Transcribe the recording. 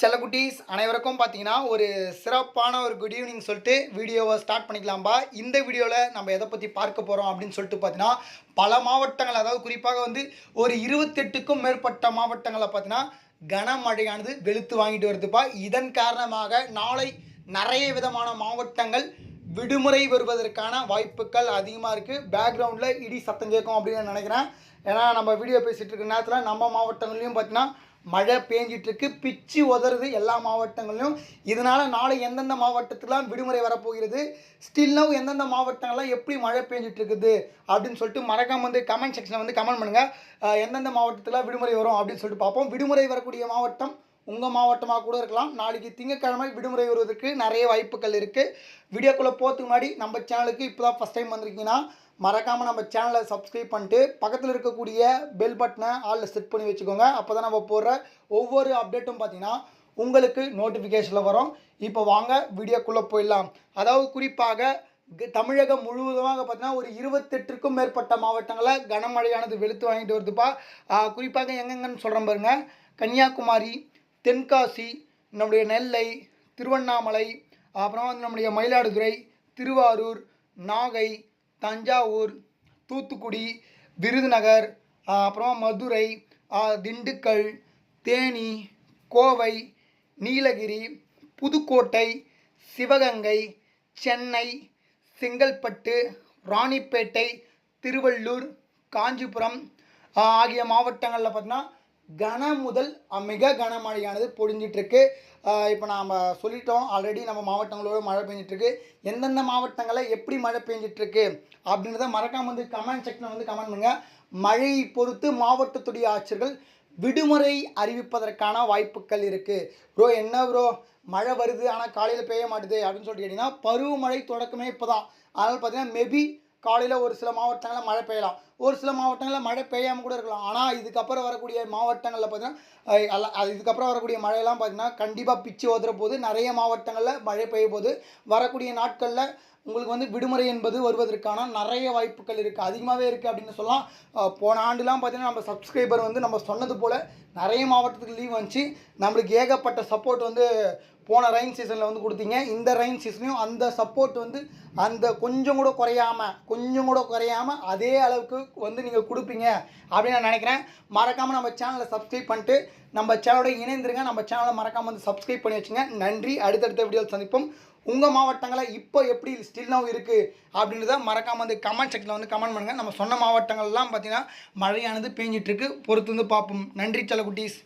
செல்ல குட்டீஸ் அனைவருக்கும் பார்த்தீங்கன்னா ஒரு சிறப்பான ஒரு குட் ஈவினிங் சொல்லிட்டு வீடியோவை ஸ்டார்ட் பண்ணிக்கலாம்பா. இந்த வீடியோவில் நம்ம எதை பற்றி பார்க்க போகிறோம் அப்படின்னு சொல்லிட்டு பார்த்தீங்கன்னா பல மாவட்டங்கள் அதாவது குறிப்பாக வந்து ஒரு இருபத்தெட்டுக்கும் மேற்பட்ட மாவட்டங்களில் பார்த்தீங்கன்னா கனமழையானது வெளுத்து வாங்கிட்டு வருதுப்பா. இதன் காரணமாக நாளை நிறைய விதமான மாவட்டங்கள் விடுமுறை வருவதற்கான வாய்ப்புகள் அதிகமாக இருக்குது பேக்ரவுண்டில் இடி சத்தம் கேட்கும் அப்படின்னு நான் நினைக்கிறேன். ஏன்னா நம்ம வீடியோ பேசிகிட்டு இருக்க நேரத்தில் நம்ம மாவட்டங்கள்லையும் பார்த்தீங்கன்னா மழை பேஞ்சிட்ருக்கு பிச்சு உதறுது எல்லா மாவட்டங்களிலும். இதனால் நாளை எந்தெந்த மாவட்டத்துக்குலாம் விடுமுறை வரப்போகிறது? ஸ்டில் நவ் எந்தெந்த மாவட்டங்கள்லாம் எப்படி மழை பேஞ்சிட்டு இருக்குது அப்படின்னு சொல்லிட்டு மறக்காமல் வந்து கமெண்ட் செக்ஷனில் வந்து கமெண்ட் பண்ணுங்கள் எந்தெந்த மாவட்டத்தில் விடுமுறை வரும் அப்படின்னு சொல்லிட்டு பார்ப்போம். விடுமுறை வரக்கூடிய மாவட்டம் உங்கள் மாவட்டமாக கூட இருக்கலாம். நாளைக்கு திங்கக்கிழமை விடுமுறை வருவதற்கு நிறைய வாய்ப்புகள் இருக்குது வீடியோக்குள்ளே போகிறதுக்கு முன்னாடி நம்ம சேனலுக்கு இப்போ தான் ஃபஸ்ட் டைம் வந்திருக்கீங்கன்னா மறக்காமல் நம்ம சேனலை சப்ஸ்கிரைப் பண்ணிட்டு பக்கத்தில் இருக்கக்கூடிய பெல் பட்டனை ஆளில் செட் பண்ணி வச்சுக்கோங்க. அப்போ தான் நம்ம போடுற ஒவ்வொரு அப்டேட்டும் பார்த்தீங்கன்னா உங்களுக்கு நோட்டிஃபிகேஷனில் வரும். இப்போ வாங்க வீடியோக்குள்ளே போயிடலாம். அதாவது குறிப்பாக க- தமிழகம் முழுவதுமாக பார்த்தீங்கன்னா ஒரு இருபத்தெட்டுக்கும் மேற்பட்ட மாவட்டங்களில் கனமழையானது வெளுத்து வாங்கிட்டு வருதுப்பா. குறிப்பாக எங்கெங்கன்னு சொல்கிறேன் பாருங்கள் கன்னியாகுமரி தென்காசி நம்முடைய நெல்லை திருவண்ணாமலை அப்புறம் வந்து நம்முடைய மயிலாடுதுறை திருவாரூர் நாகை தஞ்சாவூர் தூத்துக்குடி விருதுநகர் அப்புறம் மதுரை திண்டுக்கல் தேனி கோவை நீலகிரி புதுக்கோட்டை சிவகங்கை சென்னை செங்கல்பட்டு ராணிப்பேட்டை திருவள்ளூர் காஞ்சிபுரம் ஆகிய மாவட்டங்களில் பார்த்தீங்கன்னா கன முதல் மிக கனமழையானது பொழிஞ்சிட்ருக்கு. இப்போ நாம் சொல்லிட்டோம். ஆல்ரெடி நம்ம மாவட்டங்களோட மழை பெஞ்சிட்ருக்கு. எந்தெந்த மாவட்டங்களில் எப்படி மழை பெஞ்சிட்ருக்கு அப்படின்றத மறக்காமல் வந்து கமெண்ட் செக்ஷனில் வந்து கமெண்ட் பண்ணுங்கள் மழையை பொறுத்து மாவட்டத்துடைய ஆட்சியர்கள் விடுமுறை அறிவிப்பதற்கான வாய்ப்புகள் இருக்குது ப்ரோ என்ன ப்ரோ மழை வருது ஆனால் காலையில் பெய்ய மாட்டுது அப்படின்னு சொல்லிட்டு கேட்டிங்கன்னா பருவமழை தொடக்கமே இப்போ தான் அதனால் பார்த்தீங்கன்னா மேபி காலையில் ஒரு சில மாவட்டங்களில் மழை பெய்யலாம். ஒரு சில மாவட்டங்களில் மழை பெய்யாமல் கூட இருக்கலாம். ஆனால் இதுக்கப்புறம் வரக்கூடிய மாவட்டங்களில் பார்த்தீங்கன்னா அல்ல- அது இதுக்கப்புறம் வரக்கூடிய மழையெல்லாம் பார்த்தீங்கன்னா கண்டிப்பாக பிச்சு ஓதுற போது நிறைய மாவட்டங்களில் மழை பெய்ய போது வரக்கூடிய நாட்களில் உங்களுக்கு வந்து விடுமுறை என்பது வருவதற்கான நிறைய வாய்ப்புகள் இருக்குது அதிகமாகவே இருக்குது அப்படின்னு சொல்லலாம். போன ஆண்டுலாம் பார்த்தீங்கன்னா நம்ம சப்ஸ்கிரைபர் வந்து நம்ம சொன்னது போல் நிறைய மாவட்டத்துக்கு லீவ் வந்துச்சு. நம்மளுக்கு ஏகப்பட்ட சப்போர்ட் வந்து போன ரெயின் சீசனில் வந்து கொடுத்தீங்க. இந்த ரெயின் சீசனையும் அந்த சப்போர்ட் வந்து அந்த கொஞ்சம் கூட குறையாமல் கொஞ்சம் கூட குறையாம அதே அளவுக்கு வந்து நீங்கள் கொடுப்பீங்க அப்படின்னு நான் நினைக்கிறேன். மறக்காமல் நம்ம சேனலை சப்ஸ்கிரைப் பண்ணிட்டு நம்ம சேனலோட இணைந்துருங்க. நம்ம சேனலை மறக்காமல் வந்து சப்ஸ்கிரைப் பண்ணி வச்சுங்க. நன்றி. அடுத்தடுத்த வீடியோவில் சந்திப்போம். உங்கள் மாவட்டங்களில் இப்போ எப்படி ஸ்டில் நவ் இருக்குது அப்படின்றத மறக்காமல் வந்து கமெண்ட் செக்ஷனில் வந்து கமெண்ட் பண்ணுங்கள் நம்ம சொன்ன மாவட்டங்கள்லாம் பார்த்திங்கன்னா மழையானது பேஞ்சிட்ருக்கு பொறுத்து வந்து பார்ப்போம். நன்றி செல்லக்குட்டீஸ்.